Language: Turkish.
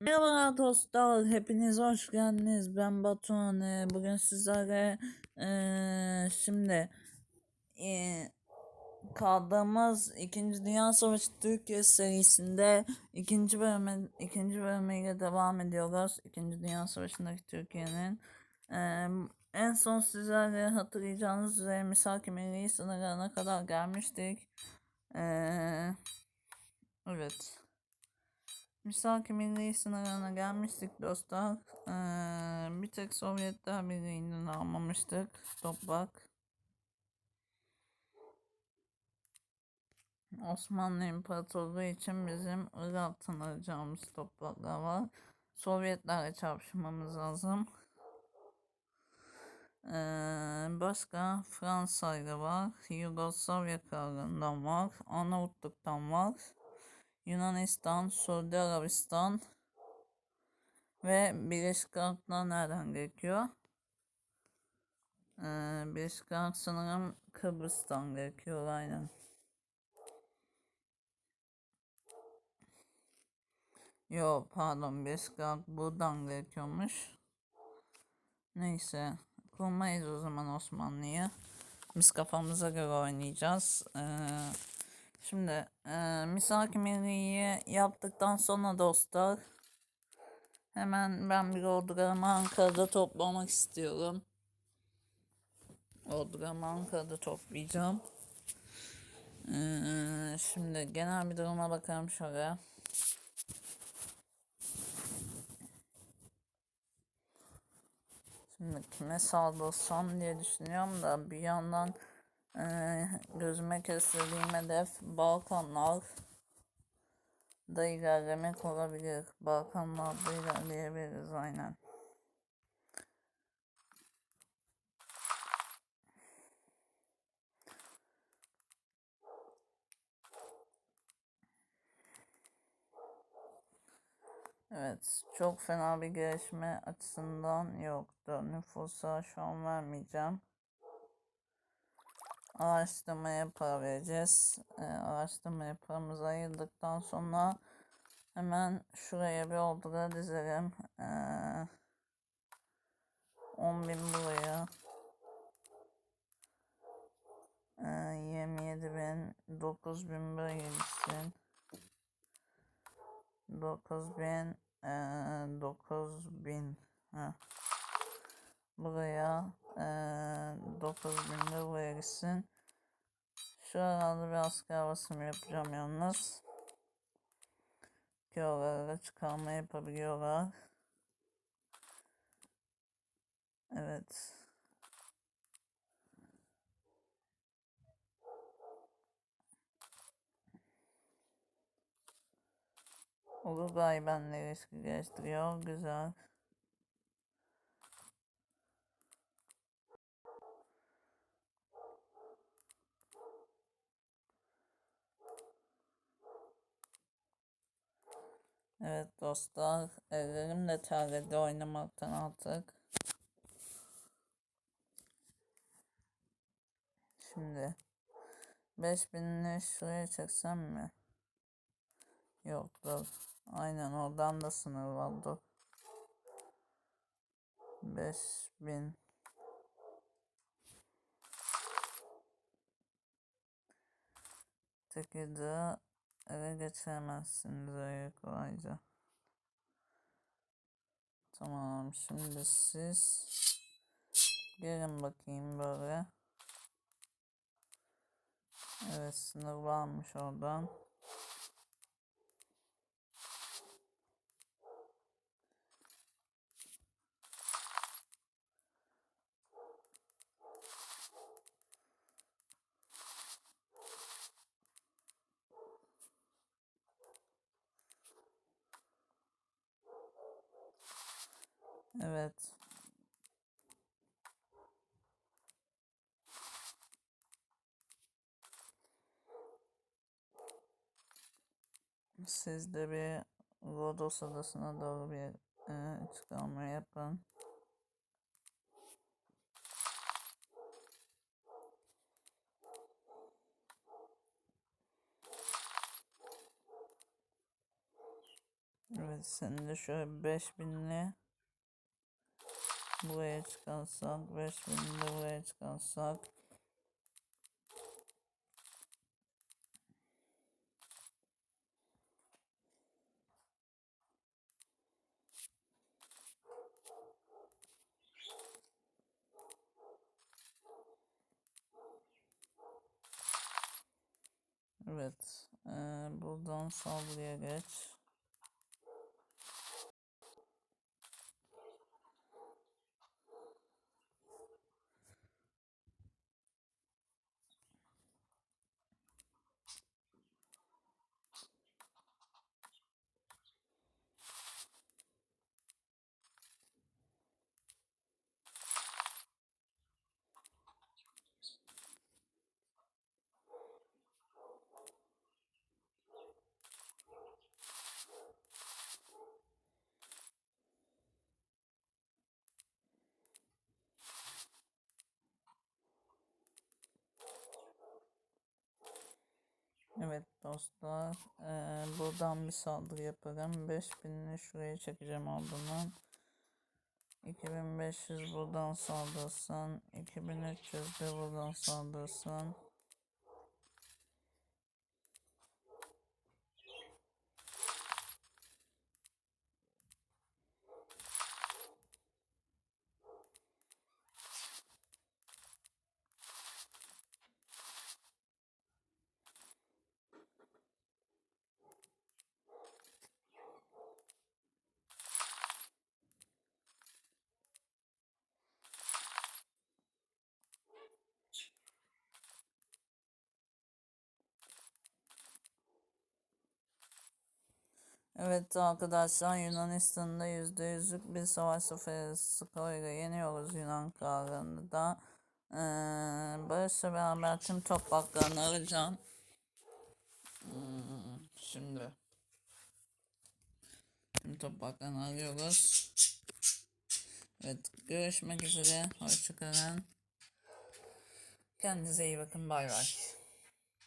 Merhaba dostlar, hepiniz hoş geldiniz. Ben Batuhan. Ee, Bugün sizlere eee, şimdi eee, kaldığımız İkinci Dünya Savaşı Türkiye serisinde ikinci bölüme ikinci bölümüyle devam ediyoruz. İkinci Dünya Savaşı'ndaki Türkiye'nin Eee, en son sizlere hatırlayacağınız üzere Misaki Milli sınırlarına kadar gelmiştik. Eee, evet. Misaki Milli sınırına gelmiştik dostlar. Ee, bir tek Sovyetler Birliği'nden almamıştık toprak. Osmanlı İmparatorluğu için bizim Irak'tan alacağımız topraklar var. Sovyetlerle çarpışmamız lazım. Ee, başka Fransa'yla var. Yugoslavya krallığından var. Arnavutluk'tan var. Yunanistan, Suudi Arabistan ve Birleşik Araplar nereden gerekiyor? Ee, Birleşik Arap sanırım Kıbrıs'tan gerekiyor aynen. Yo pardon Birleşik Arap buradan gerekiyormuş. Neyse kurmayız o zaman Osmanlı'yı. Biz kafamıza göre oynayacağız. Ee, şimdi e, Misaki Milli'yi yaptıktan sonra dostlar Hemen ben bir ordularımı Ankara'da toplamak istiyorum. Ordularımı Ankara'da toplayacağım. Ee, şimdi genel bir duruma bakalım şöyle. Şimdi kime saldırsam diye düşünüyorum da bir yandan e, gözüme kestirdiğim hedef Balkanlar da ilerlemek olabilir. Balkanlarda ilerleyebiliriz aynen. Evet, çok fena bir gelişme açısından yoktu. Nüfusa şu an vermeyeceğim. Araştırmaya para vereceğiz. Ee, araştırmaya paramızı ayırdıktan sonra hemen şuraya bir ordular dizelim. Ee, 10 bin buraya. Ee, 27 bin, 9 bin buraya gitsin. 9000 eee 9000 ha. Buraya eee 9000 de buraya gitsin. Şu arada bir asker basımı yapacağım yalnız. Ki oralara çıkarma yapabiliyorlar. Evet. Uruguay benle ilişki geliştiriyor. Güzel. Evet dostlar, ellerim de terledi oynamaktan artık. Şimdi 5000'ini şuraya çeksem mi? Yok dur. Aynen oradan da sınır vardı. 5000 Tekirdağ eve geçiremezsiniz öyle kolayca. Tamam şimdi siz gelin bakayım böyle. Evet sınır varmış oradan. Evet. Siz de bir Rodos adasına doğru bir e, çıkarma yapın. Evet sen de şöyle 5000'li buraya çıkarsak 5000'li de buraya çıkarsak Evet. eee, buradan saldırıya geç. Evet dostlar. eee, buradan bir saldırı yaparım. 5000'li şuraya çekeceğim ardından. 2500 buradan saldırsın. 2300 de buradan saldırsın. Evet arkadaşlar Yunanistan'da %100'lük bir savaş zaferi skoruyla yeniyoruz Yunan krallığını da. Ee, Barış'la beraber tüm topraklarını alacağım. Hmm, şimdi tüm topraklarını alıyoruz. Evet görüşmek üzere. Hoşçakalın. Kendinize iyi bakın. Bay bay.